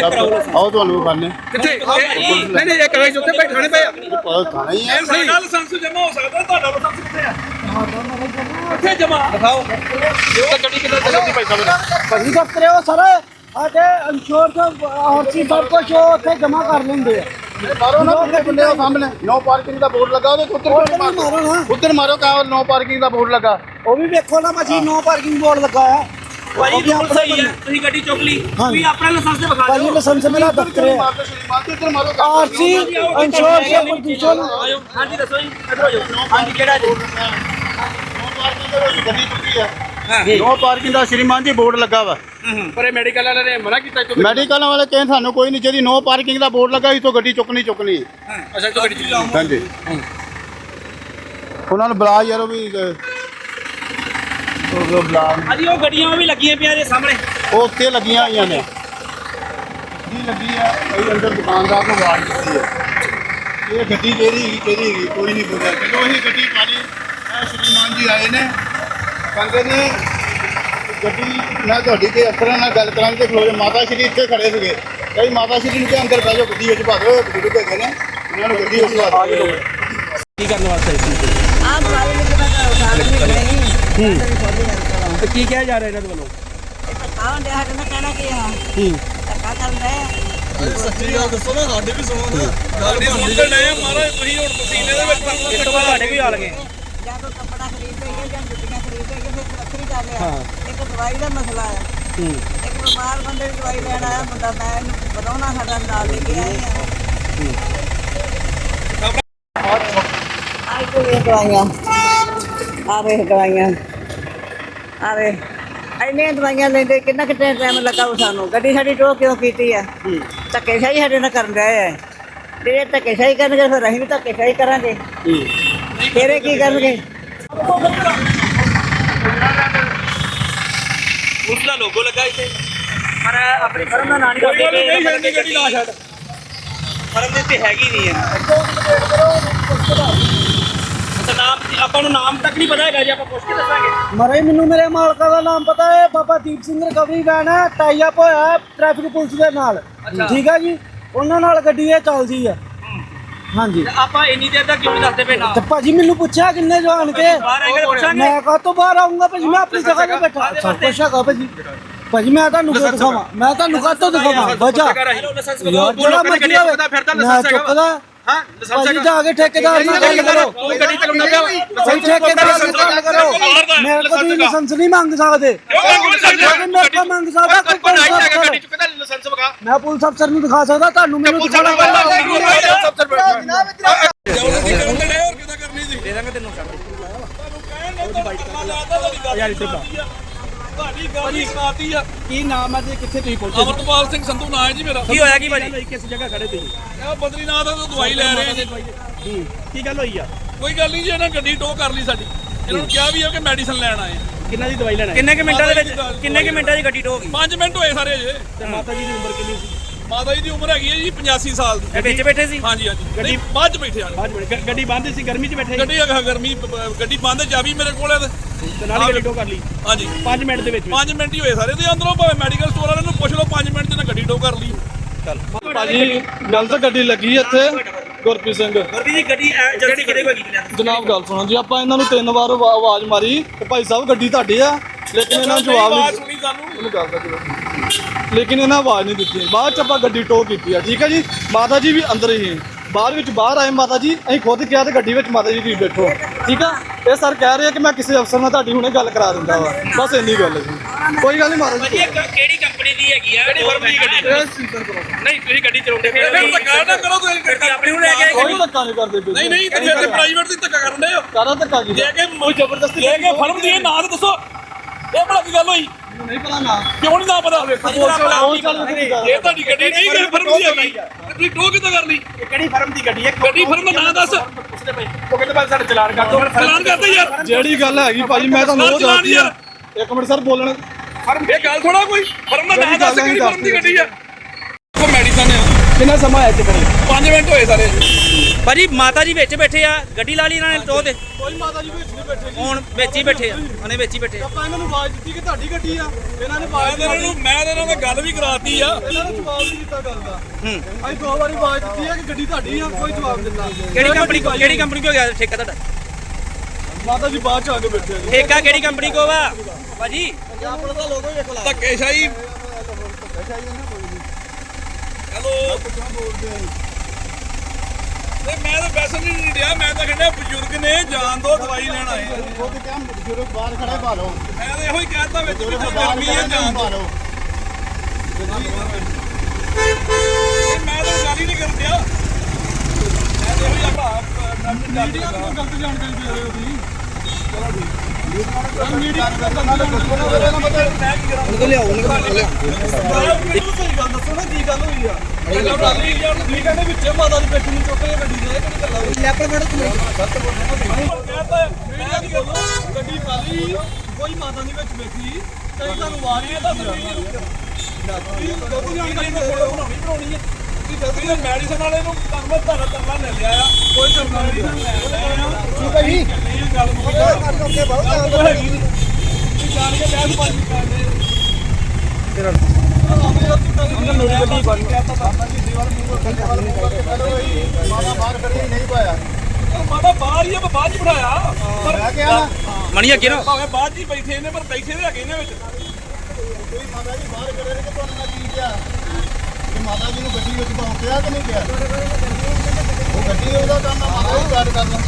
Check ਕਰਾਓ licence. ਆਓ ਤੁਹਾਨੂੰ ਖਾਣੇ ਕਿੱਥੇ? ਇਹ- ਨਹੀਂ ਨਹੀਂ ਇਹ ਕਰਾਈ ਉੱਥੇ ਬੈਠ ਥਾਣੇ ਪਏ ਆ। ਪਤਾ ਥਾਣਾ ਹੀ ਹੈ ਸਾਡਾ ਲਾਇਸੈਂਸ ਜਮਾ ਹੋ ਸਕਦਾ ਤੁਹਾਡਾ ਲਾਇਸੈਂਸ ਕਿੱਥੇ ਆ? ਕਿੱਥੇ ਜਮਾ ਦਿਖਾਓ। ਇਹ ਤਾਂ ਗੱਡੀ ਕਿੱਦਾਂ ਚੱਲਦੀ ਭਾਈ ਸਾਹਿਬ? ਭਾਜੀ ਦਫ਼ਤਰ ਉਹ ਸਰ ਸਾਡੇ ਇੰਸ਼ੋਰੈਂਸ ਹਰ ਚੀਜ਼ ਸਭ ਕੁਝ ਉਹ ਉੱਥੇ ਜਮਾ ਕਰ ਲੈਂਦੇ ਆ। ਮਾਰੋ ਨਾ ਕਿੰਨੇ ਬੰਦੇ ਹੋ ਸਾਹਮਣੇ। ਨੋ ਪਾਰਕਿੰਗ ਦਾ ਬੋਰਡ ਲੱਗਾ ਉਹਦੇ ਉੱਤਰ ਉੱਧਰ ਮਾਰੋ। ਨਾ। ਉੱਤਰ ਮਾਰੋ ਕਾ ਨੋ ਪਾਰਕਿੰਗ ਦਾ ਬੋਰਡ ਲੱਗਾ। ਉਹ ਵੀ ਵੇਖੋ ਨਾ ਭਾਜੀ ਨੋ ਪਾਰਕਿੰਗ ਬੋਰਡ ਲੱਗਾ ਆ ਬਿਲਕੁਲ ਆਪਣੇ ਸਹੀ ਹੈ ਤੁਸੀਂ ਗੱਡੀ ਚੁੱਕ ਲਈ। ਤੁਸੀਂ ਆਪਣਾ ਲਾਇਸੈਂਸ ਤੇ ਵਿਖਾ ਭਾਜੀ ਦਿਓ। ਲਾਇਸੈਂਸ ਮੇਰਾ ਦਫ਼ਤਰ ਹੈ ਮਾਰੋ ਸ਼੍ਰੀਮਾਨ ਜੀ ਉੱਤਰ ਮਾਰੋ ਆਰਸੀ ਇੰਸ਼ੋਰੈਂਸ ਪ੍ਰਦੂਸ਼ਣ ਆਇਓ ਹਾਂਜੀ ਦੱਸੋ ਜੀ ਇੱਧਰ ਹੋ ਜਾਓ। ਹਾਂਜੀ ਕਿਹੜਾ ਜੀ? ਗੱਡੀ ਟੁੱਟੀ ਹੈ ਨੋ ਪਾਰਕਿੰਗ ਦਾ ਸ਼੍ਰੀਮਾਨ ਜੀ ਬੋਰਡ ਲੱਗਾ ਵਾ। ਪਰ ਇਹ ਮੈਡੀਕਲ ਵਾਲਿਆਂ ਨੇ ਮਨਾ ਕੀਤਾ ਕਿ ਮੈਡੀਕਲ ਵਾਲੇ ਕਹਿੰਦੇ ਸਾਨੂੰ ਕੋਈ ਨਹੀਂ ਜਿਹੜੀ ਨੋ ਪਾਰਕਿੰਗ ਦਾ ਬੋਰਡ ਲੱਗਾ ਇਥੋਂ ਗੱਡੀ ਚੁੱਕਣੀ ਚੁੱਕਣੀ। ਅੱਛਾ ਤੋਂ ਗੱਡੀ ਚਲਾਓ ਹਾਂਜੀ। ਉਹਨਾਂ ਨੂੰ ਬੁਲਾ ਯਾਰ ਉਹ ਵੀ ਅਹ, ਉਹ ਉਹ ਬੁਲਾ ਹਾਂਜੀ ਉਹ ਗੱਡੀਆਂ ਵੀ ਲੱਗੀਆਂ ਪਈਆਂ ਦੇ ਸਾਹਮਣੇ। ਉਹ ਉੱਤੇ ਲੱਗੀਆਂ ਹੋਈਆਂ ਨੇ। ਜੀ ਲੱਗੀ ਆ ਕਈ ਅੰਦਰ ਦੁਕਾਨਦਾਰ ਨੂੰ ਆਵਾਜ਼ ਦਿੱਤੀ ਹੈ ਇਹ ਗੱਡੀ ਜਿਹੜੀ ਹੈਗੀ ਤੇਰੀ ਹੈਗੀ ਕੋਈ ਨਹੀਂ ਬੋਲਿਆ। ਜਦੋਂ ਇਹ ਗੱਡੀ ਪਾਣੀ ਇਹ ਸ਼੍ਰੀਮਾਨ ਜੀ ਆਏ ਨੇ। ਕਹਿੰਦੇ ਨੇ ਗੱਡੀ ਮੈਂ ਤੁਹਾਡੀ ਤੇ ਅਫਸਰਾਂ ਨਾਲ ਗੱਲ ਕਰਾਂਗੇ ਖਲੋ ਜਾ ਮਾਤਾ ਸ਼੍ਰੀ ਇੱਥੇ ਖੜੇ ਸੀਗੇ। ਕਈ ਮਾਤਾ ਸ਼੍ਰੀ ਨੂੰ ਕਿ ਅੰਦਰ ਬਹਿ ਜਾਓ ਗੱਡੀ ਵਿੱਚ ਭਾ ਦਿਓ ਬਜ਼ੁਰਗ ਹੈਗੇ ਨੇ। ਉਹਨਾਂ ਨੂੰ ਗੱਡੀ ਵਿੱਚ ਭਾ ਦਿਓ ਕੀ ਕਰਨ ਵਾਸਤੇ ਆਪ ਵਾਲੇ ਨੂੰ ਕਿਹੜਾ ਉਠਾ ਨਹੀਂ ਤੇ ਕੀ ਕਿਹਾ ਜਾ ਰਿਹਾ ਇਹਨਾਂ ਦੇ ਵੱਲੋਂ? ਆਉਂ ਦੇ ਹਟ ਨਾ ਕਹਿਣਾ ਕੀ ਆ ਹੂੰ। ਧੱਕਾ ਚੱਲਦਾ ਹੈ ਸੱਚੀ ਗੱਲ ਦੱਸੋ ਨਾ ਸਾਡੇ ਵੀ ਸੁਣੋ ਨਾ। ਗੱਡੀ ਸੁਣਦੇ ਨੇ ਮਹਾਰਾਜ ਤੁਸੀਂ ਹੁਣ ਪਸੀਨੇ ਦੇ ਵਿੱਚ ਇਸ ਤੋਂ ਬਾਅਦ ਤੁਹਾਡੇ ਵੀ ਆ ਲਗੇ ਜਾਂ ਕੋਈ ਕੱਪੜਾ ਖਰੀਦ ਲਈਏ ਜਾਂ ਜੁੱਤੀਆਂ ਖਰੀਦ ਲਈਏ ਫਿਰ ਵੱਖਰੀ ਗੱਲ ਆ ਇੱਕ ਦਵਾਈ ਦਾ ਮਸਲਾ ਆ ਹੂੰ। ਇੱਕ ਬਿਮਾਰ ਬੰਦੇ ਦੀ ਦਵਾਈ ਲੈਣ ਆਇਆ ਮੁੰਡਾ ਮੈਂ ਇਹਨੂੰ ਵਧਾਉਣਾ ਸਾਡਾ ਨਾਲ ਲੈ ਕੇ ਆਏ ਆ ਆਈ ਕੋ ਇਹ ਦਵਾਈਆਂ। ਆ ਵੇ ਦਵਾਈਆਂ। ਆ ਵੇ ਇੰਨੇ ਦਵਾਈਆਂ ਲੈਂਦੇ ਕਿੰਨਾ ਕਿ ਟਾਈਮ ਲੱਗਾ ਸਾਨੂੰ? ਗੱਡੀ ਸਾਡੀ ਟੋ ਕਿਉਂ ਕੀਤੀ ਆ? ਧੱਕੇ ਸ਼ਾਹੀ ਸਾਡੇ ਨਾਲ ਕਰਨ ਰਹੇ ਆ। ਜਿਹੜੇ ਧੱਕੇ ਸ਼ਾਹੀ ਕਰਨਗੇ ਫਿਰ ਅਸੀਂ ਵੀ ਧੱਕੇ ਸ਼ਾਹੀ ਕਰਾਂਗੇ ਇਹ ਕੀ ਕਰਨਗੇ? ਉਸ ਦਾ ਲੋਗੋ ਲੱਗਾ ਇੱਥੇ। ਪਰ ਆਪਣੀ ਫਰਮ ਦਾ ਨਾਂ ਨਹੀਂ ਕੋਈ ਗੱਲ ਨਹੀਂ ਛੱਡਣੀ ਗੱਡੀ ਛੱਡ। ਫਰਮ ਦੇ ਉੱਤੇ ਹੈਗੀ ਨਹੀਂ ਹੈ ਆਪਾਂ ਨੂੰ ਨਾਮ ਤੱਕ ਨਹੀਂ ਪਤਾ ਹੈਗਾ ਜੀ ਆਪਾਂ ਪੁੱਛ ਕੇ ਦੱਸਾਂਗੇ। ਮਰੇ ਮੈਨੂੰ ਮੇਰੇ ਮਾਲਕਾਂ ਦਾ ਨਾਮ ਪਤਾ ਹੈ ਬਾਬਾ ਦੀਪ ਸਿੰਘ ਰਿਕਵਰੀ ਵੈਨ ਹੈ ਟਾਈ ਅਪ ਹੋਇਆ ਟ੍ਰੈਫਿਕ ਪੁਲਿਸ ਦੇ ਨਾਲ। ਠੀਕ ਹੈ ਜੀ? ਉਹਨਾਂ ਨਾਲ ਗੱਡੀ ਇਹ ਚੱਲਦੀ ਹੈ। ਹਾਂਜੀ। ਤੇ ਆਪਾਂ ਇੰਨੀ ਦੇਰ ਤੱਕ ਕਿਉਂ ਨਹੀਂ ਦੱਸਦੇ ਪਏ ਨਾਮ ਤੇ ਭਾਜੀ ਮੈਨੂੰ ਪੁੱਛਿਆ ਕਿੰਨੇ ਜਾਣ ਕੇ? ਬਾਹਰ ਆ ਕੇ ਪੁੱਛਾਂਗੇ। ਮੈਂ ਕਾ ਤੋਂ ਬਾਹਰ ਆਉਂਗਾ ਭਾਜੀ? ਮੈਂ ਆਪਣੀ ਜਗ੍ਹਾ ਤੇ ਬੈਠਾ। ਸਭ ਕੁਛ ਹੈਗਾ ਭਾਜੀ। ਭਾਜੀ ਮੈਂ ਤੁਹਾਨੂੰ ਕਿਉਂ ਦਿਖਾਵਾਂ? ਮੈਂ ਤੁਹਾਨੂੰ ਕਾ ਤੋਂ ਦਿਖਾਵਾਂ? ਵਜਾ ਹੈਲੋ ਲਾਇਸੈਂਸ ਯਾਰ ਜਿਹੜਾ ਮਰਜ਼ੀ ਹੋਵੇ ਮੈਂ ਚੁੱਕਦਾ। ਹਾਂ ਭਾਜੀ ਜਾ ਕੇ ਠੇਕੇਦਾਰ ਨਾਲ ਗੱਲ ਕਰੋ। ਤੂੰ ਗੱਡੀ ਚਲਾਉਣਾ ਪਿਆ। ਭਾਈ ਠੇਕੇਦਾਰ ਨਾਲ ਗੱਲ ਕਰੋ। ਮੇਰੇ ਕੋਲ ਤੁਸੀਂ ਲਾਇਸੈਂਸ ਨਹੀਂ ਮੰਗ ਸਕਦੇ। ਮੇਰੇ ਕੋਲ ਮੰਗ ਸਕਦਾ ਕੋਈ ਪੁਲਿਸ ਅਫਸਰ। ਗੱਡੀ ਚੁੱਕਦਾ ਲਾਇਸੈਂਸ ਵਗਾ। ਮੈਂ ਪੁਲਿਸ ਅਫਸਰ ਨੂੰ ਦਿਖਾ ਸਕਦਾ ਤੁਹਾਨੂੰ ਮੈਨੂੰ ਦਿਖਾਣਾ ਦੇ ਦਾਂਗੇ ਤੈਨੂੰ। ਯਾਰ ਇੱਧਰ ਦਾ ਤੁਹਾਡੀ ਗਾੜੀ ਕਾਤੀ ਆ। ਕੀ ਨਾਮ ਹੈ ਤੇ ਕਿੱਥੇ ਤੁਸੀਂ ਪਹੁੰਚੇ ਅਮਰਪਾਲ ਸਿੰਘ ਸੰਧੂ ਨਾਂ ਹੈ ਜੀ ਮੇਰਾ। ਕੀ ਹੋਇਆ? ਕੀ ਭਾਜੀ? ਕਿਸ ਜਗ੍ਹਾ ਖੜੇ ਤੁਸੀਂ? ਇਹ ਬਦਰੀਨਾਥ ਤੋਂ ਦਵਾਈ ਲੈ ਰਹੇ ਜੀ। ਕੀ ਗੱਲ ਹੋਈ ਆ? ਕੋਈ ਗੱਲ ਨਹੀਂ ਜੀ ਇਹਨਾਂ ਗੱਡੀ ਟੋ ਕਰ ਲਈ ਸਾਡੀ। ਇਹਨਾਂ ਨੂੰ ਕਿਹਾ ਵੀ ਆ ਕਿ ਮੈਡੀਸਨ ਲੈਣ ਆਏ ਕਿੰਨਾ ਦੀ ਦਵਾਈ ਲੈਣਾ ਕਿੰਨੇ ਕਿ ਮਿੰਟਾਂ ਦੇ ਵਿੱਚ ਕਿੰਨੇ ਕਿ ਮਿੰਟਾਂ ਦੀ ਗੱਡੀ ਟੋ ਗਈ? 5 ਮਿੰਟ ਹੋਏ ਸਾਰੇ ਅਜੇ। ਤੇ ਮਾਤਾ ਜੀ ਦੀ ਉਮਰ ਕਿੰਨੀ ਸੀ? ਮਾਤਾ ਜੀ ਦੀ ਉਮਰ ਹੈਗੀ ਹੈ ਜੀ 85 ਸਾਲ ਦੀ। ਇਹ ਵਿੱਚ ਬੈਠੇ ਸੀ? ਹਾਂਜੀ ਹਾਂਜੀ। ਗੱਡੀ ਬਾਅਦ ਚ ਬੈਠੇ ਆ ਬਾਅਦ ਵਿੱਚ ਗੱਡੀ ਬੰਦ ਸੀ ਗਰਮੀ 'ਚ ਬੈਠੇ ਗੱਡੀ ਹੈਗਾ ਗਰਮੀ ਗੱਡੀ ਬੰਦ ਚਾਬੀ ਮੇਰੇ ਕੋਲ ਹੈ ਤੇ। ਤੇ ਨਾਲ ਹੀ ਗੱਡੀ ਟੋ ਕਰ ਲਈ? ਹਾਂਜੀ। 5 ਮਿੰਟ ਦੇ ਵਿੱਚ 5 ਮਿੰਟ ਹੀ ਹੋਏ ਸਾਰੇ। ਤੇ ਅੰਦਰੋਂ ਭਾਵੇਂ ਮੈਡੀਕਲ ਸਟੋਰ ਵਾਲਿਆਂ ਨੂੰ ਪੁੱਛ ਲਓ 5 ਮਿੰਟ ਚ ਨਾ ਗੱਡੀ ਟੋ ਕਰ ਲਈ। ਭਾਜੀ ਗਲਤ ਗੱਡੀ ਲੱਗੀ ਇੱਥੇ ਗੁਰਪ੍ਰੀਤ ਸਿੰਘ। ਵਰਦੀ ਜੀ ਗੱਡੀ ਜਲਦੀ ਕਿਹਦੇ ਕੋਲ ਗਈ ਜਨਾਬ ਗੱਲ ਸੁਣੋ ਜੀ ਆਪਾਂ ਇਹਨਾਂ ਨੂੰ ਤਿੰਨ ਵਾਰ ਆਵਾ- ਆਵਾਜ਼ ਮਾਰੀ। ਕਿ ਭਾਈ ਸਾਹਿਬ ਗੱਡੀ ਤੁਹਾਡੀ ਆ? ਲੇਕਿਨ ਇਹਨਾਂ ਜਵਾਬ ਨਹੀਂ ਸੁਣੀ ਸਾਨੂੰ। ਉਹਨੂੰ ਗੱਲ ਦਾ ਜਵਾਬ ਲੇਕਿਨ ਇਹਨਾਂ ਆਵਾਜ਼ ਨਹੀਂ ਦਿੱਤੀ। ਬਾਅਦ ਚ ਆਪਾਂ ਗੱਡੀ ਟੋ ਕੀਤੀ ਆ। ਠੀਕ ਹੈ ਜੀ? ਮਾਤਾ ਜੀ ਵੀ ਅੰਦਰ ਹੀ ਬਾਹਰ ਵਿੱਚ ਬਾਹਰ ਆਏ ਮਾਤਾ ਜੀ ਅਸੀਂ ਖੁਦ ਕਿਹਾ ਤੇ ਗੱਡੀ ਵਿੱਚ ਮਾਤਾ ਜੀ ਤੁਸੀਂ ਬੈਠੋ। ਠੀਕ ਆ? ਇਹ ਸਰ ਕਹਿ ਰਹੇ ਆ ਕਿ ਮੈਂ ਕਿਸੇ ਅਫਸਰ ਨਾਲ ਤੁਹਾਡੀ ਹੁਣੇ ਗੱਲ ਕਰਾ ਦਿੰਦਾ ਵਾ। ਬਸ ਇੰਨੀ ਗੱਲ ਹੈ ਜੀ। ਕੋਈ ਗੱਲ ਨਹੀਂ ਮਾਤਾ ਜੀ। ਇਹ ਕਿਹੜੀ ਕੰਪਨੀ ਦੀ ਹੈਗੀ ਆ? ਕਿਹੜੀ ਫਰਮ ਦੀ ਗੱਡੀ? ਨਹੀਂ ਤੁਸੀਂ ਗੱਡੀ ਚਲਾਉਂਦੇ ਫਿਰ ਫਿਰ ਧੱਕਾ ਨਾ ਕਰੋ ਤੁਸੀਂ ਗੱਡੀ ਆਪਣੀ ਨੂੰ ਲੈ ਕੇ ਆਏ ਕੋਈ ਧੱਕਾ ਨਹੀਂ ਕਰਦੇ ਪਏ ਨਹੀਂ ਨਹੀਂ ਤੇ ਪ੍ਰਾਈਵੇਟ ਦੀ ਧੱਕਾ ਕਰਨ ਦੇ ਹੋ। ਕਾਹਦਾ ਧੱਕਾ ਕੀ ਜੇ ਕਿ ਜ਼ਬਰਦਸਤੀ ਜੇ ਕਿ ਫਰਮ ਦੀ ਇਹ ਨਾਂ ਤਾਂ ਦੱਸੋ। ਇਹ ਭਲਾ ਕੀ ਗੱਲ ਹੋਈ? ਨਹੀਂ ਪਤਾ ਨਾ। ਕਿਉਂ ਨਹੀਂ ਨਾ ਪਤਾ? ਇਹ ਤੁਹਾਡੀ ਗੱਡੀ ਨਹੀਂ ਕਿ ਫਰਮ ਦੀ ਹੈਗੀ ਤੁਸੀਂ ਟੋ ਕਿੱਦਾਂ ਕਰ ਲਈ? ਕਿਹੜੀ ਫਰਮ ਦੀ ਗੱਡੀ ਹੈ? ਗੱਡੀ ਫਰਮ ਦਾ ਨਾਂ ਦੱਸ। ਉਹ ਕਹਿੰਦੇ ਬਾਅਦ ਸਾਡੇ ਚਲਾਨ ਕਰ ਦੋ ਚਲਾਨ ਕਰਦੇ ਯਾਰ। ਜਿਹੜੀ ਗੱਲ ਹੈਗੀ ਭਾਜੀ ਮੈਂ ਤੁਹਾਨੂੰ ਉਹ ਦੱਸਦੀ ਆ। ਇੱਕ ਮਿੰਟ ਸਰ ਬੋਲਣ। ਇਹ ਗੱਲ ਥੋੜਾ ਕੋਈ। ਫਰਮ ਦਾ ਨਾਂ ਦੱਸ ਕਿਹੜੀ ਫਰਮ ਦੀ ਗੱਡੀ ਆ? ਕੋ ਮੈਡੀਸਨ ਆ। ਕਿੰਨਾ ਸਮਾਂ ਹੈ ਇੱਥੇ ਖੜੇ 5 ਮਿੰਟ ਹੋਏ ਸਾਰੇ। ਭਾਜੀ ਮਾਤਾ ਜੀ ਵਿੱਚ ਬੈਠੇ ਆ ਗੱਡੀ ਲਾ ਲਈ ਇਹਨਾਂ ਨੇ ਟੋ ਤੇ। ਕੋਈ ਮਾਤਾ ਜੀ ਵਿੱਚ ਨਹੀਂ ਬੈਠੇ ਜੀ। ਹੁਣ ਵਿੱਚ ਹੀ ਬੈਠੇ ਆ ਉਹਨੇ ਵਿੱਚ ਹੀ ਬੈਠੇ ਆ। ਆਪਾਂ ਇਹਨਾਂ ਨੂੰ ਆਵਾਜ਼ ਦਿੱਤੀ ਕਿ ਤੁਹਾਡੀ ਗੱਡੀ ਆ ਇਹਨਾਂ ਨੇ ਮੈਂ ਆਵਾਜ਼ ਤੇ ਇਹਨਾਂ ਨੂੰ ਮੈਂ ਤੇ ਇਹਨਾਂ ਨਾਲ ਗੱਲ ਵੀ ਕਰਾਤੀ ਆ। ਇਹਨਾਂ ਨੇ ਜਵਾਬ ਨਹੀਂ ਦਿੱਤਾ ਗੱਲ ਦਾ। ਹੂੰ। ਅਸੀਂ ਦੋ ਵਾਰੀ ਆਵਾਜ਼ ਦਿੱਤੀ ਹੈ ਕਿ ਗੱਡੀ ਤੁਹਾਡੀ ਆ ਕੋਈ ਜਵਾਬ ਦਿੱਤਾ। ਕਿਹੜੀ ਕੰਪਨੀ ਕੋ ਕਿਹੜੀ ਕੰਪਨੀ ਕੋ ਗਿਆ ਠੇਕਾ ਤੁਹਾਡਾ? ਮਾਤਾ ਜੀ ਬਾਅਦ ਚ ਆ ਕੇ ਬੈਠੇ ਆ ਜੀ। ਠੇਕਾ ਕਿਹੜੀ ਕੰਪਨੀ ਕੋ ਵਾ? ਭਾਜੀ। ਆਪਣਾ ਤਾਂ ਲੋਗੋ ਵੇਖ ਲਾ ਧੱਕੇਸ਼ਾਹੀ ਹੈਲੋ। ਤੇ ਮੈਂ ਤਾਂ ਵੈਸੇ ਨਹੀਂ ਡਿਆ ਮੈਂ ਤਾਂ ਕਹਿੰਦਾ ਬਜ਼ੁਰਗ ਨੇ ਜਾਨ ਦੋ ਦਵਾਈ ਲੈਣ ਆਏ ਆ। ਉਹ ਤੇ ਕਿਹਾ ਬਜ਼ੁਰਗ ਬਾਹਰ ਖੜੇ ਭਾਲੋ ਮੈਂ ਤਾਂ ਇਹੋ ਹੀ ਕਹਿਤਾ ਵਿੱਚ ਵੀ ਬਜ਼ੁਰਗ ਬਾਹਰ ਗਰਮੀ ਹੈ ਖੜੇ ਜਾਨ ਦੋ ਭਾਲੋ ਇਹ ਮੈਂ ਤਾਂ ਗੱਲ ਹੀ ਨਹੀਂ ਕਰਨ ਡਿਆ ਮੈਂ ਤਾਂ ਇਹੋ ਹੀ ਆਪਾਂ ਡਾਕਟਰ ਗੱਲ ਹੀ ਮੀਡੀਆ ਨੂੰ ਕਰਦਾ ਗਲਤ ਜਾਣਕਾਰੀ ਦੇ ਰਹੇ ਹੋ ਤੁਸੀਂ ਚਲੋ ਠੀਕ ਮੀਡੀਆ ਨੂੰ ਗਲਤ ਜਾਣਕਾਰੀ ਬਿਲਕੁਲ ਸਹੀ ਗੱਲ ਦੱਸੋ ਨਾ ਕੀ ਗੱਲ ਹੋਈ ਆ ਨਹੀਂ ਯਾਰ ਤੁਸੀਂ ਕਹਿੰਦੇ ਵਿੱਚੇ ਮਾਤਾ ਦੀ ਬੈਠੀ ਨੂੰ ਚੁੱਕ ਕੇ ਗੱਡੀ ਦੇ ਇਹ ਕਿਹੜੀ ਗੱਲ ਆ ਹੋਈ ਲੈਪਰ ਫੜੋ ਤੁਸੀਂ। ਗਲਤ ਬੋਲ ਰਹੇ ਹੋ ਕਹਤਾ ਮੀਡੀਆ ਦੀ ਗੱਲ ਗੱਡੀ ਖਾਲੀ ਕੋਈ ਮਾਤਾ ਨਹੀਂ ਵਿੱਚ ਬੈਠੀ। ਕਈ ਤੁਹਾਨੂੰ ਵਾਰੀਆਂ ਦੱਸ ਰਹੀ ਲੋਕੋ ਜਾਣਕਾਰੀ ਨੂੰ ਫੋਟੋ ਬਣਾਉਣੀ ਬਣਾਉਣੀ ਹੈ। ਤੁਸੀਂ ਮੈਡੀਸਨ ਵਾਲੇ ਨੂੰ ਤੁਹਾਨੂੰ ਮੈਂ ਧਾਰਾ ਧਰਨਾ ਲੈ ਲਿਆ ਆ। ਕੋਈ ਕਰਨਾ ਨਹੀਂ ਹੈ ਗੱਲ ਮੁੱਕ ਬਹੁਤ ਹੈਗੀ। ਤੁਸੀਂ ਜਾਣ ਕੇ ਕਰਦੇ ਮਾਤਾ ਬਾਹਰ ਖੜੀ ਨਹੀਂ ਪਾਇਆ ਉਹ ਮਾਤਾ ਬਾਹਰ ਹੀ ਆ ਮੈਂ ਬਾਅਦ ਚ ਬਿਠਾਇਆ। ਪਰ ਮੈਂ ਕਿਹਾ ਨਾ ਮਣੀ ਅੱਗੇ ਨਾ ਭਾਵੇਂ ਬਾਅਦ ਚ ਹੀ ਬੈਠੇ ਨੇ ਪਰ ਬੈਠੇ ਦੇ ਹੈਗੇ ਨੇ ਵਿੱਚ। ਕੋਈ ਮਾਤਾ ਜੀ ਬਾਹਰ ਖੜੇ ਨੇ ਕਿ ਤੁਹਾਨੂੰ ਮੈਂ ਕੀ ਕਿਹਾ? ਕਿ ਮਾਤਾ ਜੀ ਨੂੰ ਗੱਡੀ ਵਿੱਚ ਪਾਉਂ ਕਿਹਾ ਕਿ ਨਹੀਂ ਕਿਹਾ? ਉਹ ਗੱਡੀ ਉਹਦਾ ਕੰਮ ਆ ਮਾਤਾ ਜੀ ਗੱਲ ਕਰਨਾ।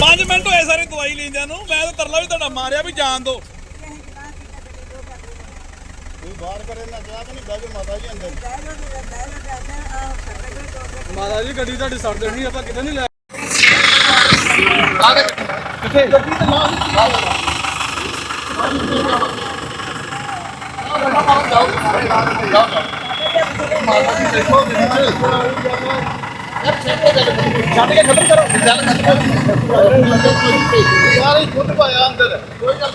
5 ਮਿੰਟ ਹੋਏ ਸਾਰੇ ਦਵਾਈ ਲੈਂਦਿਆਂ ਨੂੰ। ਮੈਂ ਤਾਂ ਤਰਲਾ ਵੀ ਤੁਹਾਡਾ ਮਾਰਿਆ ਵੀ ਜਾਣ ਦੋ। ਕੋਈ ਬਾਹਰ ਖੜੇ ਨਾ ਕਿਹਾ ਕਿ ਨਹੀਂ ਬਹਿ ਜਾਓ ਮਾਤਾ ਜੀ ਅੰਦਰ। ਮਾਤਾ ਜੀ ਗੱਡੀ ਤੁਹਾਡੀ ਸੜ ਦੇਣੀ ਆਪਾਂ ਕਿਤੇ ਨਹੀਂ ਲੈ ਯਾਰ ਇਹ ਖੁਦ ਪਾਇਆ ਅੰਦਰ। ਕੋਈ ਗੱਲ